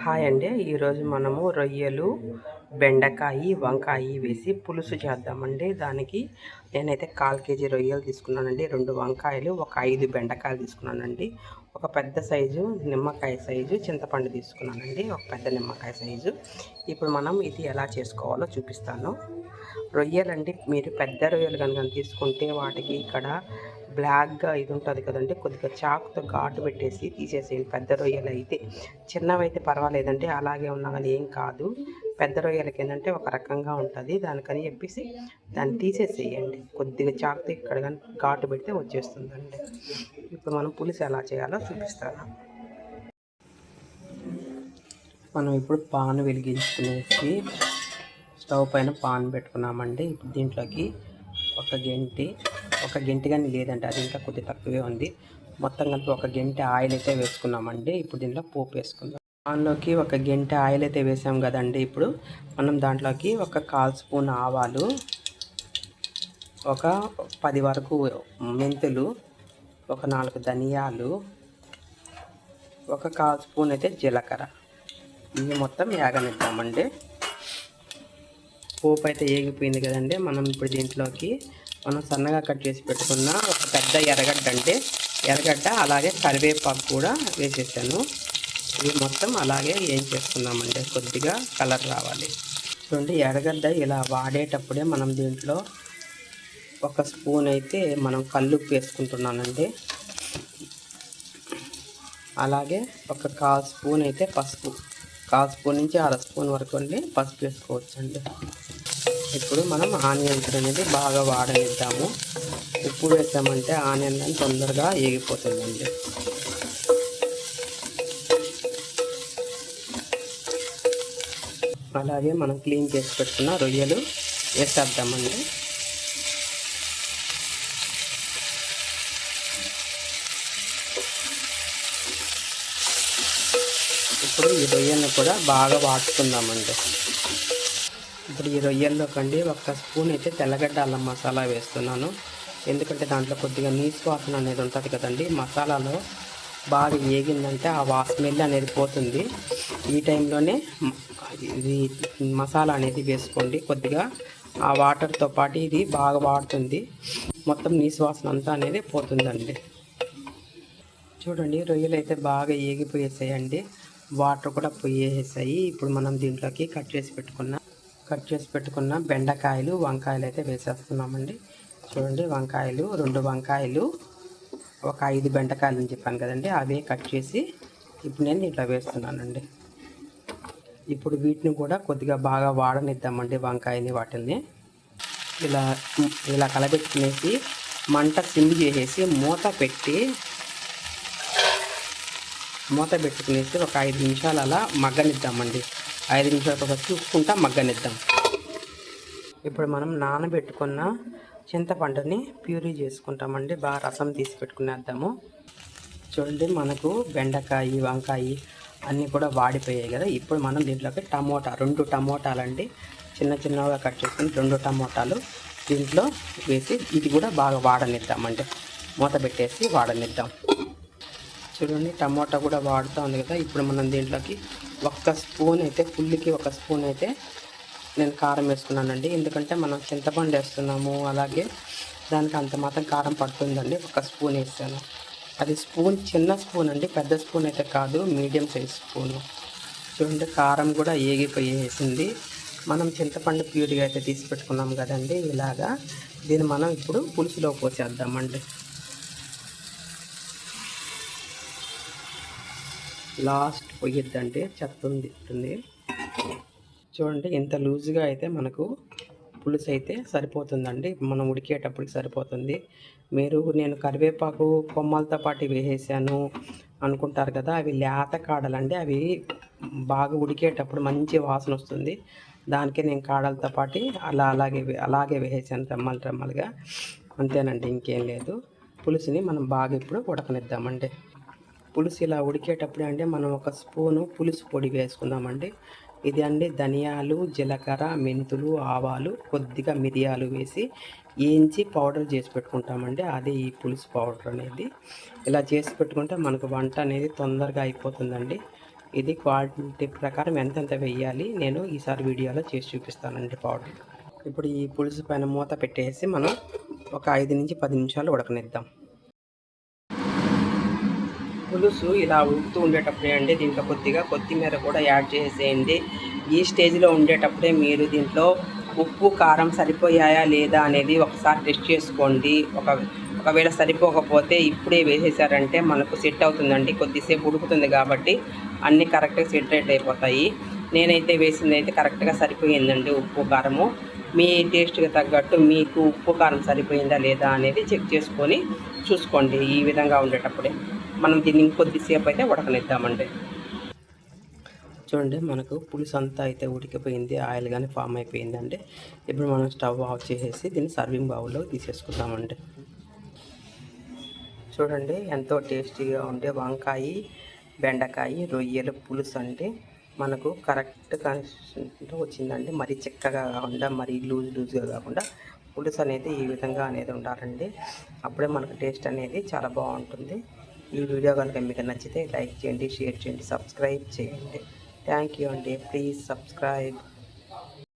Hi అండి. ఈరోజు మనము రొయ్యలు బెండకాయ వంకాయ వేసి పులుసు చేద్దామండి. దానికి నేనైతే కాల్ కేజీ రొయ్యలు తీసుకున్నానండి. రెండు వంకాయలు ఒక ఐదు బెండకాయలు తీసుకున్నానండి. ఒక పెద్ద సైజు నిమ్మకాయ సైజు చింతపండు తీసుకున్నానండి. ఒక పెద్ద నిమ్మకాయ సైజు. ఇప్పుడు మనం ఇది ఎలా చేసుకోవాలో చూపిస్తాను. రొయ్యలండి మీరు పెద్ద రొయ్యలు కనుక తీసుకుంటే వాటికి ఇక్కడ బ్లాక్గా ఇది ఉంటుంది కదండి. కొద్దిగా చాకుతో ఘాటు పెట్టేసి తీసేసేయండి. పెద్ద రొయ్యలు అయితే చిన్నవి అయితే పర్వాలేదండి. అలాగే ఉన్నా కానీ ఏం కాదు. పెద్ద రొయ్యలకి ఏంటంటే ఒక రకంగా ఉంటుంది. దానికని చెప్పేసి దాన్ని తీసేసేయండి. కొద్దిగా చాకుతో ఇక్కడ కానీ ఘాటు పెడితే వచ్చేస్తుందండి. ఇప్పుడు మనం పులుసు ఎలా చేయాలో చూపిస్తాను. మనం ఇప్పుడు పాన్ వెలిగించుకునేసి స్టవ్ పైన పాన్ పెట్టుకున్నామండి. ఇప్పుడు దీంట్లోకి ఒక గంటి ఒక గంటి కానీ లేదండి అది ఇంకా కొద్దిగా తక్కువే ఉంది. మొత్తం కలిపి ఒక గంట ఆయిల్ అయితే వేసుకున్నామండి. ఇప్పుడు దీంట్లో పోపు వేసుకుందాం. దానిలోకి ఒక గంట ఆయిల్ అయితే వేసాం కదండి ఇప్పుడు. మనం దాంట్లోకి ఒక కాల్ స్పూన్ ఆవాలు ఒక పది వరకు మెంతులు ఒక నాలుగు ధనియాలు ఒక కాల్ స్పూన్ అయితే జీలకర్ర. ఇవి మొత్తం యాగనిద్దామండి. పోపు అయితే ఏగిపోయింది కదండి. మనం ఇప్పుడు దీంట్లోకి మనం సన్నగా కట్ చేసి పెట్టుకున్న ఒక పెద్ద ఎర్రగడ్డ అంటే ఎర్రగడ్డ అలాగే కరివేపాకు కూడా వేసేసాను. ఇవి మొత్తం అలాగే ఏం చేసుకున్నామండి కొద్దిగా కలర్ రావాలి. చూడండి ఎర్రగడ్డ ఇలా వాడేటప్పుడే మనం దీంట్లో ఒక స్పూన్ అయితే మనం కల్లుప్పు వేసుకుంటున్నానండి. అలాగే ఒక కాల్ స్పూన్ అయితే పసుపు. కాల్ స్పూన్ నుంచి అర స్పూన్ వరకు అండి పసుపు వేసుకోవచ్చండి. ఇప్పుడు మనం ఆనియన్స్ అనేది బాగా వాడనిద్దాము. ఉప్పు వేసామంటే ఆనియన్ అని తొందరగా ఏగిపోతుందండి. అలాగే మనం క్లీన్ చేసి పెట్టుకున్న రొయ్యలు వేసేద్దామండి. ఇప్పుడు ఈ రొయ్యలను కూడా బాగా వాడుకుందామండి. ఇప్పుడు ఈ రొయ్యల్లో కండి ఒక స్పూన్ అయితే తెల్లగడ్డ అల్లం మసాలా వేస్తున్నాను. ఎందుకంటే దాంట్లో కొద్దిగా నీసు వాసన అనేది ఉంటుంది కదండి. మసాలాలో బాగా ఏగిందంటే ఆ వాసమెల్ అనేది పోతుంది. ఈ టైంలోనే ఇది మసాలా అనేది వేసుకోండి. కొద్దిగా ఆ వాటర్తో పాటు ఇది బాగా వాడుతుంది. మొత్తం నీసు వాసన అంతా అనేది పోతుందండి. చూడండి రొయ్యలు అయితే బాగా ఏగిపోయేసాయండి. వాటర్ కూడా పోయేసాయి. ఇప్పుడు మనం దీంట్లోకి కట్ చేసి పెట్టుకున్న కట్ చేసి పెట్టుకున్న బెండకాయలు వంకాయలు అయితే వేసేస్తున్నామండి. చూడండి వంకాయలు రెండు వంకాయలు ఒక ఐదు బెండకాయలు అని చెప్పాను కదండి. అవే కట్ చేసి ఇప్పుడు నేను ఇట్లా వేస్తున్నానండి. ఇప్పుడు వీటిని కూడా కొద్దిగా బాగా వాడనిద్దామండి వంకాయని వాటిని ఇలా ఇలా కలబెట్టుకునేసి మంట సిమ్ చేసేసి మూత పెట్టి మూత పెట్టుకునేసి ఒక ఐదు నిమిషాలు అలా మగ్గనిద్దామండి. ఐదు నిమిషాల తర్వాత చూసుకుంటా మగ్గనిద్దాం. ఇప్పుడు మనం నానబెట్టుకున్న చింతపండుని ప్యూరీ చేసుకుంటామండి. బాగా రసం తీసి పెట్టుకునేద్దాము. చూడండి మనకు బెండకాయ వంకాయ అన్నీ కూడా వాడిపోయాయి కదా. ఇప్పుడు మనం దీంట్లోకి టమోటా రెండు టమోటాలండి. చిన్న చిన్నగా కట్ చేసుకుని రెండు టమోటాలు దీంట్లో వేసి ఇది కూడా బాగా వాడనిద్దామండి. మూత పెట్టేసి వాడనిద్దాం. చూడండి టమాటా కూడా వాడుతూ ఉంది కదా. ఇప్పుడు మనం దీంట్లోకి ఒక్క స్పూన్ అయితే ఫుల్కి ఒక స్పూన్ అయితే నేను కారం వేసుకున్నానండి. ఎందుకంటే మనం చింతపండు వేస్తున్నాము అలాగే దానికి అంత మాత్రం కారం పడుతుందండి. ఒక స్పూన్ వేస్తాను అది స్పూన్ చిన్న స్పూన్ అండి పెద్ద స్పూన్ అయితే కాదు మీడియం సైజ్ స్పూను. చూడండి కారం కూడా ఏగిపోయేసింది మనం చింతపండు ప్యూరిగా అయితే తీసి పెట్టుకున్నాం కదండి ఇలాగా. దీన్ని మనం ఇప్పుడు పులుసులో పోసేద్దామండి. లాస్ట్ పొయ్యిద్దంటే చెత్త ఉంది చూడండి ఇంత లూజ్గా అయితే మనకు పులుసు అయితే సరిపోతుందండి. మనం ఉడికేటప్పటికి సరిపోతుంది. మీరు నేను కరివేపాకు కొమ్మలతో పాటు వేసేసాను అనుకుంటారు కదా అవి లేత కాడలండి. అవి బాగా ఉడికేటప్పుడు మంచి వాసన వస్తుంది. దానికి నేను కాడలతో పాటు అలా అలాగే అలాగే వేసేసాను రెమ్మలు రెమ్మలుగా. అంతేనండి ఇంకేం లేదు. పులుసుని మనం బాగా ఇప్పుడు ఉడకనిద్దామండి. పులుసు ఇలా ఉడికేటప్పుడు అంటే మనం ఒక స్పూను పులుసు పొడి వేసుకుందామండి. ఇది అండి ధనియాలు జీలకర్ర మెంతులు ఆవాలు కొద్దిగా మిరియాలు వేసి వేయించి పౌడర్ చేసి పెట్టుకుంటామండి. అదే ఈ పులుసు పౌడర్ అనేది. ఇలా చేసి పెట్టుకుంటే మనకు వంట అనేది తొందరగా అయిపోతుందండి. ఇది క్వాలిటీ ప్రకారం ఎంతెంత వేయాలి నేను ఈసారి వీడియోలో చేసి చూపిస్తానండి పౌడర్. ఇప్పుడు ఈ పులుసు పైన మూత పెట్టేసి మనం ఒక ఐదు నుంచి పది నిమిషాలు ఉడకనిద్దాం. పులుసు ఇలా ఉడుకుతూ ఉండేటప్పుడే అండి దీంట్లో కొద్దిగా కొత్తిమీర కూడా యాడ్ చేసేయండి. ఈ స్టేజ్లో ఉండేటప్పుడే మీరు దీంట్లో ఉప్పు కారం సరిపోయాయా లేదా అనేది ఒకసారి టెస్ట్ చేసుకోండి. ఒక ఒకవేళ సరిపోకపోతే ఇప్పుడే వేసేసారంటే మనకు సెట్ అవుతుందండి కొద్దిసేపు ఉడుకుతుంది కాబట్టి అన్నీ కరెక్ట్గా సెట్రేట్ అయిపోతాయి. నేనైతే వేసింది అయితే కరెక్ట్గా సరిపోయిందండి ఉప్పు కారము. మీ టేస్ట్కి తగ్గట్టు మీకు ఉప్పు కారం సరిపోయిందా లేదా అనేది చెక్ చేసుకొని చూసుకోండి ఈ విధంగా ఉండేటప్పుడే. మనం దీన్ని ఇంకొద్దిసేపు అయితే ఉడకనిద్దామండి. చూడండి మనకు పులుసు అంతా అయితే ఉడికిపోయింది ఆయిల్ కానీ ఫామ్ అయిపోయిందండి. ఇప్పుడు మనం స్టవ్ ఆఫ్ చేసేసి దీన్ని సర్వింగ్ బౌల్లో తీసేసుకుందామండి. చూడండి ఎంతో టేస్టీగా ఉండే వంకాయ బెండకాయ రొయ్యల పులుసు అంటే మనకు కరెక్ట్ కన్సిస్టెంట్తో వచ్చిందండి. మరీ చిక్కగా కాకుండా మరీ లూజ్ లూజ్గా కాకుండా పులుసు అనేది ఈ విధంగా అనేది ఉండాలండి. అప్పుడే మనకు టేస్ట్ అనేది చాలా బాగుంటుంది. ఈ వీడియో కనుక మీకు నచ్చితే లైక్ చేయండి షేర్ చేయండి సబ్స్క్రైబ్ చేయండి. థ్యాంక్ యూ అండి. Please subscribe